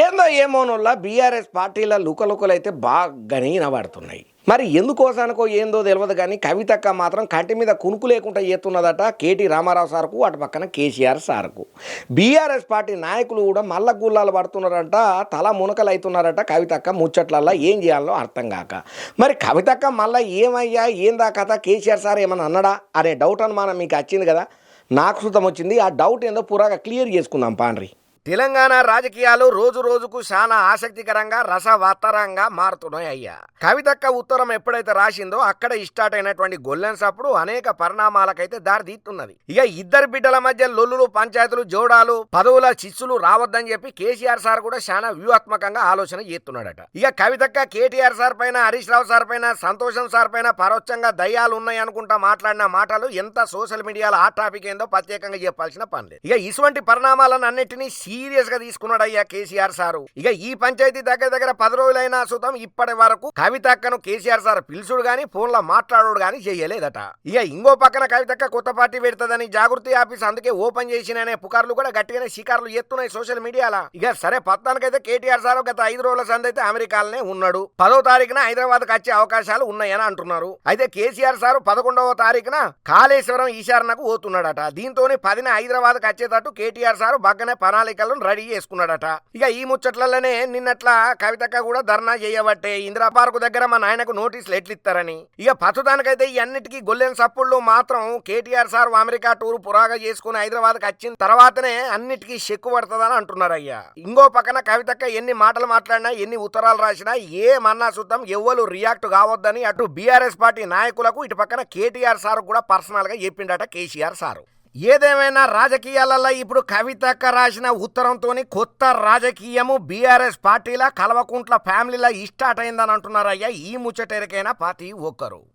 ఏందో ఏమోనోళ్ళ బీఆర్ఎస్ పార్టీల లుకలుకలు అయితే బాగా వినబడుతున్నాయి. మరి ఎందుకోసానికో ఏందో తెలియదు కానీ కవితక్క మాత్రం కంటి మీద కునుకు లేకుండా చేస్తున్నదట కేటీ రామారావు సార్కు అటు పక్కన కేసీఆర్ సార్కు. బీఆర్ఎస్ పార్టీ నాయకులు కూడా మల్ల గుల్లాలు పడుతున్నారంట తల మునకలు అవుతున్నారట కవితక్క ముచ్చట్లల్లా ఏం చేయాలో అర్థం కాక. మరి కవితక్క మళ్ళీ ఏమయ్యా ఏందా కథ? కేసీఆర్ సార్ ఏమన్నా అన్నడా? అనే డౌట్ అనుమానం మీకు వచ్చింది కదా? నాకు సుతం వచ్చింది. ఆ డౌట్ ఏందో పురాగా క్లియర్ చేసుకుందాం పాండ్రి. తెలంగాణ రాజకీయాలు రోజు రోజుకు చాలా ఆసక్తికరంగా రసవత్తరంగా మారుతున్నాయి అయ్యా. కవితక్క ఉత్తరం ఎప్పుడైతే రాసిందో అక్కడ స్టార్ట్ అయినటువంటి గొల్లెన్స్ అప్పుడు అనేక పరిణామాలకైతే దారితీస్తున్నది ఇక ఇద్దరు బిడ్డల మధ్య లొల్లులు పంచాయతీలు జోడాలు పదవుల చిచ్చులు రావద్దని చెప్పి కేసీఆర్ సార్ కూడా చాలా వ్యూహాత్మకంగా ఆలోచన చేస్తున్నాడట. ఇక కవితక్క కేటీఆర్ సార్ పైన హరీష్ రావు సార్ పైన సంతోషం సార్ పైన పరోక్షంగా దయ్యాలు ఉన్నాయి అనుకుంటా మాట్లాడిన మాటలు ఎంత సోషల్ మీడియాలో ఆ టాపిక్ ఏందో ప్రత్యేకంగా చెప్పాల్సిన పని లేదు. ఇక ఇటువంటి పరిణామాలను అన్నిటినీ సీరియస్గా తీసుకున్నాడు అయ్యా కేసీఆర్ సారు. ఇక ఈ పంచాయతీ దగ్గర దగ్గర పది రోజులైనా సుతం ఇప్పటి వరకు కవితక్కను కేసీఆర్ సార్ పిలుచుడు గాని ఫోన్లో మాట్లాడు గాని చేయలేదట. ఇక ఇంకో పక్కన కవితక్క కొత్త పార్టీ పెడతాదని జాగృతి ఆఫీస్ అందుకే ఓపెన్ చేసిన పుకార్లు కూడా గట్టిగానే షికార్లు ఎత్తున్నాయి సోషల్ మీడియాలో. ఇక సరే పత్తానికైతే కేటీఆర్ సార్ గత ఐదు రోజుల సంది అయితే అమెరికాలోనే ఉన్నాడు. పదో తారీఖున హైదరాబాద్కు వచ్చే అవకాశాలు ఉన్నాయని అంటున్నారు. అయితే కేసీఆర్ సార్ పదకొండవ తారీఖున కాళేశ్వరం ఈశారణకు పోతున్నాడట. దీంతోనే పదిన హైదరాబాద్కు వచ్చేటట్టు కేటీఆర్ సార్ బగ్గనే ప్రణాళికలను రెడీ చేసుకున్నాడట. ఇక ఈ ముచ్చట్లలోనే నిన్నట్ల కవితక్క కూడా ధర్నా చేయబట్టే ఇందిరా పార్కు దగ్గర మా నాయనకు నోటీసులు ఎట్లిస్తారని. ఇక పచ్చదానికైతే ఈ అన్నిటికీ గొల్లెని సప్పుళ్ళు మాత్రం కేటీఆర్ సార్ అమెరికా టూర్ పురాగా చేసుకుని హైదరాబాద్కి వచ్చిన తర్వాతనే అన్నిటికీ చెక్కు పడుతుందని అంటున్నారు అయ్యా ఇంకో పక్కన కవితక్క ఎన్ని మాటలు మాట్లాడినా ఎన్ని ఉత్తరాలు రాసినా ఏ మన్నా సుద్దం ఎవ్వరు రియాక్ట్ కావద్దని అటు బీఆర్ఎస్ పార్టీ నాయకులకు ఇటు పక్కన కేటీఆర్ సార్ కూడా పర్సనల్గా చెప్పిండట కేసీఆర్ సారు. ఏదేమైనా రాజకీయాలలో ఇప్పుడు కవితక్క రాసిన ఉత్తరంతోని కొత్త రాజకీయము బీఆర్ఎస్ పార్టీల కల్వకుంట్ల ఫ్యామిలీల ఇష్టాట్ అయిందని అంటున్నారయ్యా. ఈ ముచ్చటెరకైనా పార్టీ ఒక్కరు.